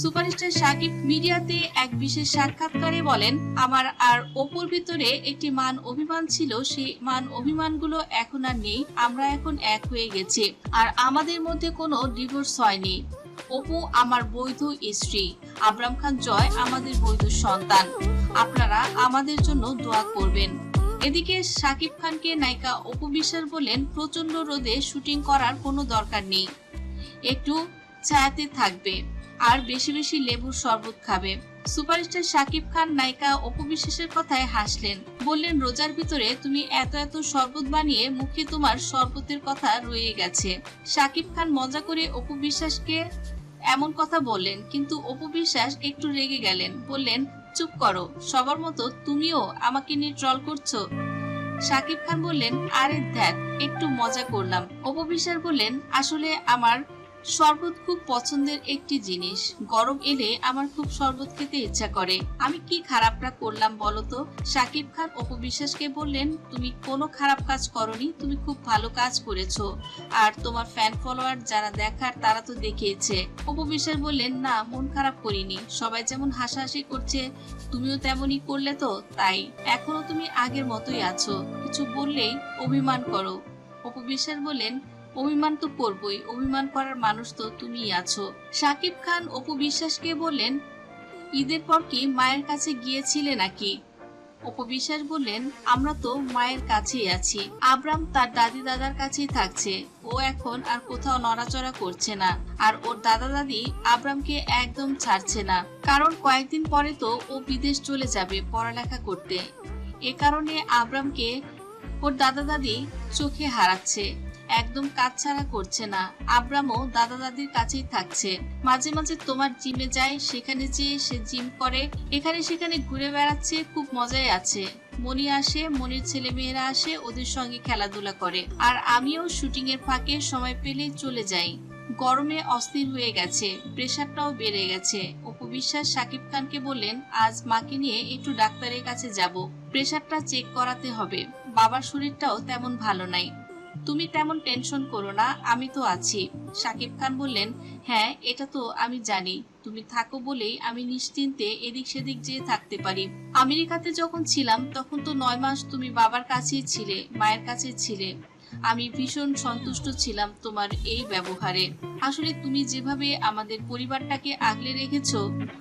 Superstar Shakib মিডিয়াতে এক বিশেষ সাক্ষাৎকারে বলেন, আমার আর অপুর ভিতরে একটি মান অভিমান ছিল, সেই মান অভিমানগুলো এখন আর নেই, আমরা এখন এক হয়ে গেছি। আর আমাদের মধ্যে কোনো ডিভোর্স হয়নি। অপু আমার বৈধ স্ত্রী। আবরাম খান জয় আমাদের বৈধ সন্তান। আপনারা আমাদের জন্য দোয়া করবেন। এদিকে সাকিব খানকে নায়িকা অপু বিশ্বাস বললেন প্রচণ্ড রোদে শুটিং করার কোনো দরকার নেই। একটু ছায়াতে থাকবে। আর বেশি বেশি লেবুর শরবত খাবে। সুপারস্টার শাকিব খান নায়িকা অপু বিশ্বাসের কথায় হাসলেন। বললেন, রোজার ভিতরে তুমি এত এত শরবত বানিয়ে মুখে তোমার শরবতের কথা রয়ে গেছে। শাকিব খান মজা করে অপু বিশ্বাসকে এমন কথা বললেন, কিন্তু অপু বিশ্বাস একটু রেগে গেলেন। বললেন, চুপ করো, সবার মতো তুমিও আমাকে নিয়ে ট্রল করছ? শাকিব খান বললেন, আরে দেখ, একটু মজা করলাম। অপু বিশ্বাস বললেন, আসলে আমার শরবত খুব পছন্দের একটি জিনিস। গরম এলে আমার খুব শরবত খেতে ইচ্ছা করে। আমি কি খারাপটা করলাম বলো তো? শাকিব খান অপু বিশ্বাসকে বললেন, তুমি কোনো খারাপ কাজ করনি, তুমি খুব ভালো কাজ করেছ। আর তোমার ফ্যান ফলোয়ার যারা দেখার, তারা তো দেখিয়েছে। অপু বিশ্বাস বললেন, না, মন খারাপ করিনি। সবাই যেমন হাসাহাসি করছে, তুমিও তেমনই করলে তো? তাই, এখনও তুমি আগের মতোই আছো। কিছু বললেই অভিমান করো। অপু বিশ্বাস বললেন অভিমান তো করবই, অভিমান করার মানুষ তো তুমিই আছো। সাকিব খান, অপু বিশ্বাসকে বললেন, ঈদের পর কি মায়ের কাছে গিয়েছিলে নাকি? অপু বিশ্বাস বললেন, আমরা তো মায়ের কাছেই আছি। আবরাম তার দাদি দাদার কাছেই থাকছে। ও এখন আর কোথাও নড়াচড়া করছে না। আর ওর দাদা দাদি আবরামকে একদম ছাড়ছে না। কারণ কয়েকদিন পরে তো ও বিদেশ চলে যাবে পড়ালেখা করতে। এ কারণে আবরামকে ওর দাদা দাদি চোখে হারাচ্ছে। একদম কাজ ছাড়া করছে না। আব্রামও দাদা দাদির কাছেই থাকছে। মাঝে মাঝে তোমার জিমে যায়, সেখানে যেয়ে সে জিম করে। এখানে সেখানে ঘুরে বেড়াচ্ছে, খুব মজায় আছে। মনি আসে, মনির ছেলে মেয়েরা আসে, ওদের সঙ্গে খেলাধুলা করে। আর আমিও শুটিং এর ফাঁকে সময় পেলেই চলে যাই। গরমে অস্থির হয়ে গেছে প্রেশারটাও বেড়ে গেছে। অপু বিশ্বাস সাকিব খানকে বললেন, আজ মাকে নিয়ে একটু ডাক্তারের কাছে যাব। প্রেশারটা চেক করাতে হবে। বাবার শরীরটাও তেমন ভালো নাই। তুমি তেমন টেনশন করো না, আমি তো আছি। সাকিব খান বললেন হ্যাঁ এটা তো আমি জানি। তুমি থাকো বলেই আমি নিশ্চিন্তে এদিক সেদিক যেয়ে থাকতে পারি। আমেরিকাতে যখন ছিলাম, তখন তো নয় মাস তুমি বাবার কাছেই ছিলে, মায়ের কাছে ছিলে। আমি ভীষণ সন্তুষ্ট ছিলাম তোমার এই ব্যবহারে। আসলে তুমি যেভাবে আমাদের পরিবারটাকে আগলে রেখেছ,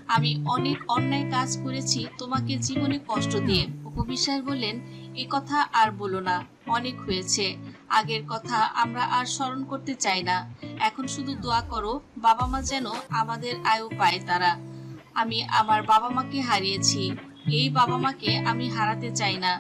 আমি অনেক অন্যায় কাজ করেছি তোমাকে জীবনে কষ্ট দিয়ে। উপবিশ্বাস বললেন, এ কথা আর বলো না। অনেক হয়েছে। আগের কথা আমরা আর স্মরণ করতে চাই না। এখন শুধু দোয়া করো বাবা মা যেন আমাদের আয়ু পায় তারা। আমি আমার বাবা মাকে হারিয়েছি। এই বাবা মাকে আমি হারাতে চাই না।